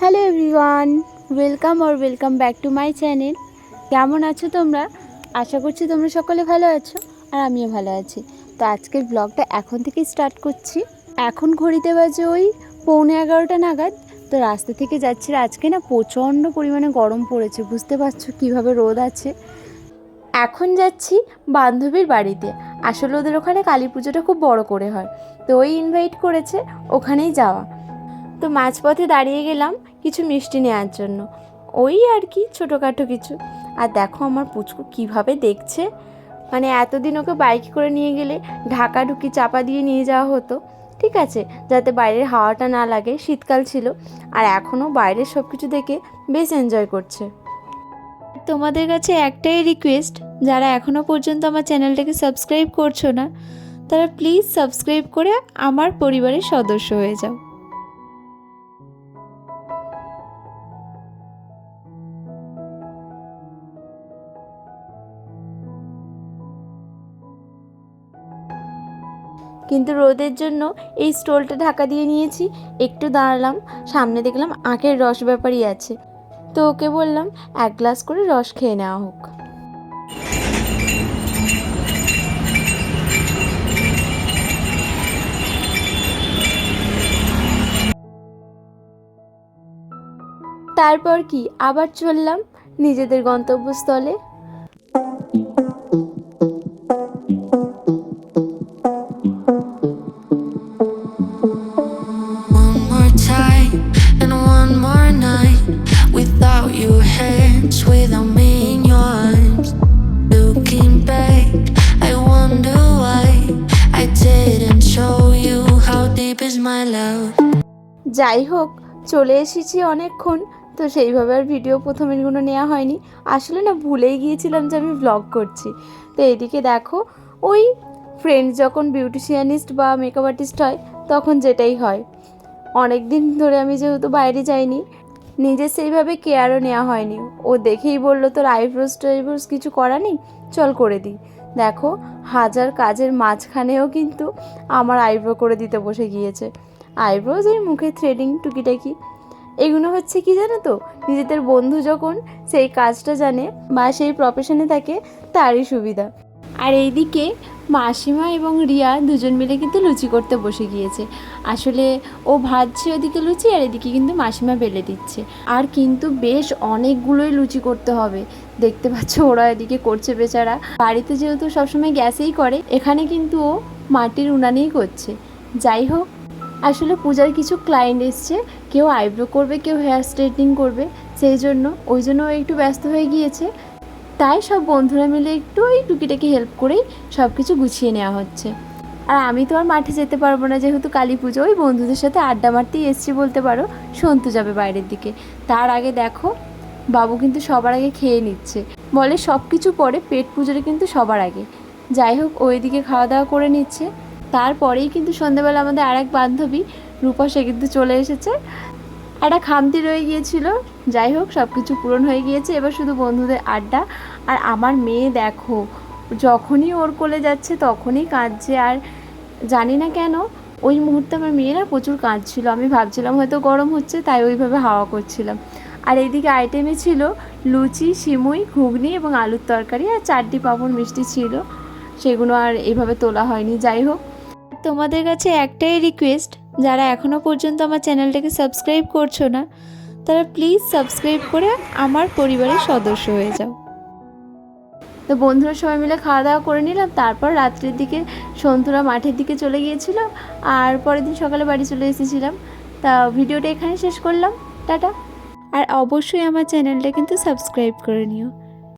Hello everyone welcome or welcome back to my channel কেমন আছো তোমরা? আশা করছি তোমরা সকলে ভালো আছো আর আমিও ভালো আছি। তো আজকের ব্লগটা এখন থেকেই স্টার্ট করছি। এখন ঘড়িতে বাজে ওই পৌনে এগারোটা নাগাদ। তো রাস্তা থেকে যাচ্ছি আজকে না প্রচণ্ড পরিমাণে গরম পড়েছে, বুঝতে পারছ কীভাবে রোদ আছে? এখন যাচ্ছি বান্ধবীর বাড়িতে। আসলে ওদের ওখানে কালী পুজোটা খুব বড় করে হয়। তো ওই ইনভাইট করেছে, ওখানেই যাওয়া। তো মাঝপথে দাঁড়িয়ে গেলাম কিছু মিষ্টি নেওয়ার জন্য। ওই আর কি, ছোটোখাটো কিছু। আর দেখো আমার পুচকু কীভাবে দেখছে। মানে এতদিন ওকে বাইক করে নিয়ে গেলে ঢাকা ঢুকি চাপা দিয়ে নিয়ে যাওয়া হতো। ঠিক আছে, যাতে বাইরের হাওয়াটা না লাগে, শীতকাল ছিল। আর এখনও বাইরের সব কিছু দেখে বেশ এনজয় করছে। তোমাদের কাছে একটাই রিকোয়েস্ট যারা এখনও পর্যন্ত আমার চ্যানেলটাকে সাবস্ক্রাইব করছ না, তারা প্লিজ সাবস্ক্রাইব করে আমার পরিবারের সদস্য হয়ে যাও। কিন্তু রোদের জন্য এই স্টোলটা ঢাকা দিয়ে নিয়েছি। একটু দাঁড়ালাম, সামনে দেখলাম আখের রস ব্যাপারই আছে। তো ওকে বললাম, এক গ্লাস করে রস খেয়ে নেওয়া হোক। তারপর কি, আবার চললাম নিজেদের গন্তব্যস্থলে। যাই হোক চলে এসেছি অনেকক্ষণ, তো সেইভাবে আর ভিডিও প্রথমেরগুলো নেওয়া হয়নি। আসলে না, ভুলেই গিয়েছিলাম যে আমি ব্লগ করছি। তো এদিকে দেখো, ওই ফ্রেন্ড যখন বিউটিশিয়ানিস্ট বা মেকআপ আর্টিস্ট হয়, তখন যেটাই হয়। অনেক দিন ধরে আমি যেহেতু বাইরে যাইনি নিজের সেইভাবে কেয়ারও নেওয়া হয়নি। ও দেখেই বলল, তোর আইব্রোস টাইব্রোস কিছু করা নেই? চল করে দিই। দেখো, হাজার কাজের মাঝখানেও কিন্তু আমার আইব্রো করে দিতে বসে গিয়েছে। আইব্রোজ এই মুখে থ্রেডিং টুকিটাকি। এগুলো হচ্ছে কি জানো তো? নিজেদের বন্ধু যখন সেই কাজটা জানে বা সেই প্রফেশনে থাকে, তারই সুবিধা। আর এইদিকে মাসিমা এবং রিয়া দুজন মিলে কিন্তু লুচি করতে বসে গিয়েছে। আসলে ও ভাজছে ওদিকে লুচি আর এদিকে কিন্তু মাসিমা বেলে দিচ্ছে। আর কিন্তু বেশ অনেকগুলোই লুচি করতে হবে। দেখতে পাচ্ছ ওরা এদিকে করছে বেচারা। বাড়িতে যেহেতু সবসময় গ্যাসেই করে, এখানে কিন্তু ও মাটির উনানেই করছে। যাই হোক, আসলে পূজার কিছু ক্লায়েন্ট এসছে। কেউ আইব্রো করবে, কেউ হেয়ার স্ট্রেটনিং করবে। সেই জন্য, ওই জন্য একটু ব্যস্ত হয়ে গিয়েছে। তাই সব বন্ধুরা মিলে একটু ওই টুকিটাকি হেল্প করেই সব কিছু গুছিয়ে নেওয়া হচ্ছে। আর আমি তো আর মাঠে যেতে পারব না, যেহেতু কালী পুজো, ওই বন্ধুদের সাথে আড্ডা মারতেই এসছি বলতে পারো, সন্তু যাবে বাইরের দিকে। তার আগে দেখো, বাবু কিন্তু সবার আগে খেয়ে নিচ্ছে। বলে সব কিছু পরে পেট পুজোটা কিন্তু সবার আগে। যাই হোক, ওইদিকে খাওয়া দাওয়া করে নিচ্ছে। তারপরেই কিন্তু সন্ধ্যেবেলা আমাদের আর এক বান্ধবী, রূপা সে কিন্তু চলে এসেছে। একটা খামতি রয়ে গিয়েছিল। যাই হোক সব কিছু পূরণ হয়ে গিয়েছে। এবার শুধু বন্ধুদের আড্ডা। আর আমার মেয়ে দেখো, যখনই ওর কোলে যাচ্ছে তখনই কাঁদছে। আর জানি না কেন, ওই মুহূর্তে আমার মেয়েরা প্রচুর কাঁদছিল। আমি ভাবছিলাম হয়তো গরম হচ্ছে, তাই ওইভাবে হাওয়া করছিলাম। আর এইদিকে আইটেমে ছিল, লুচি, সিমুই, ঘুগনি এবং আলুর তরকারি আর চারটি পাপড় মিষ্টি ছিল। সেগুলো আর এইভাবে তোলা হয়নি। যাই হোক, তোমাদের কাছে একটাই রিকোয়েস্ট যারা এখনও পর্যন্ত আমার চ্যানেলটাকে সাবস্ক্রাইব করছ না, তারা প্লিজ সাবস্ক্রাইব করে আমার পরিবারের সদস্য হয়ে যাও। তো বন্ধুরা সবাই মিলে খাওয়া দাওয়া করে নিলাম, তারপর রাত্রের দিকে সন্তুরা মাঠের দিকে চলে গিয়েছিল, আর পরের দিন সকালে বাড়ি চলে এসেছিলাম। তা ভিডিওটা এখানে শেষ করলাম, টাটা। আর অবশ্যই আমার চ্যানেলটা কিন্তু সাবস্ক্রাইব করে নিও।